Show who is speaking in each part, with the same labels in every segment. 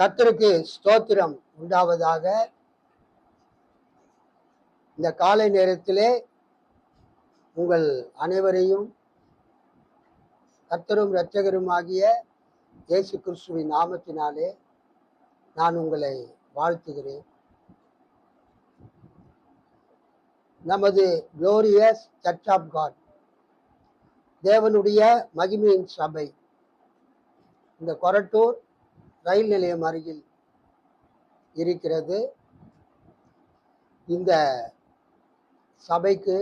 Speaker 1: கர்த்தருக்கு ஸ்தோத்திரம் உண்டாவதாக. இந்த காலை நேரத்திலே உங்கள் அனைவரையும் கர்த்தரும் இரட்சகருமாகிய இயேசு கிறிஸ்துவின் நாமத்தினாலே நான் உங்களை வாழ்த்துகிறேன். நமது குளோரியஸ் சர்ச் ஆஃப் காட் தேவனுடைய மகிமையின் சபை இந்த கொரட்டூர் ரயில் நிலையம் அருகில் இருக்கிறது. இந்த சபைக்கு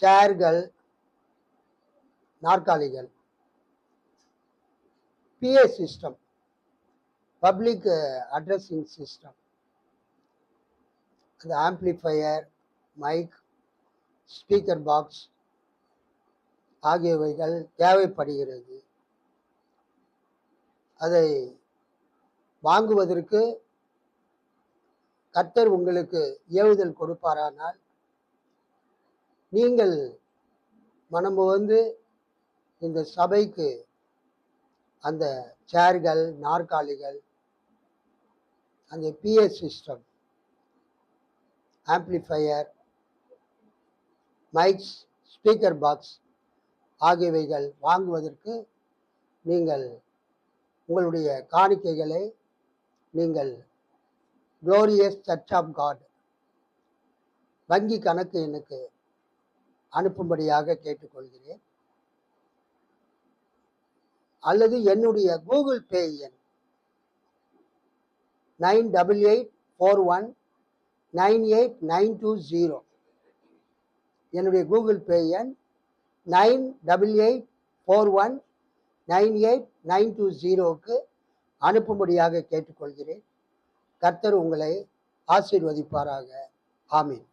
Speaker 1: சேர்கள் நாற்காலிகள் PA system public addressing system அந்த ஆம்ப்ளிஃபையர் மைக் ஸ்பீக்கர் பாக்ஸ் ஆகியவைகள் தேவைப்படுகிறது. அதை வாங்குவதற்கு கர்த்தர் உங்களுக்கு ஏவுதல் கொடுப்பாரானால் நீங்கள் மனம் வந்து இந்த சபைக்கு அந்த சேர்கள் நாற்காலிகள் அந்த PS system amplifier mics speaker box ஆகியவைகள் வாங்குவதற்கு நீங்கள் உங்களுடைய காணிக்கைகளை நீங்கள் குளோரியஸ் சர்ச் ஆஃப் காட் வங்கி கணக்கு எனக்கு அனுப்பும்படியாக கேட்டுக்கொள்கிறேன். அல்லது என்னுடைய கூகுள் பே எண் nine double eight four one nine eight nine two zero. என்னுடைய கூகுள் பே எண் nine double eight four one nine eight nine two ஜீரோவுக்கு அனுப்பும்படியாக கேட்டுக்கொள்கிறேன். கர்த்தர் உங்களை ஆசீர்வதிப்பாராக. ஆமீன்.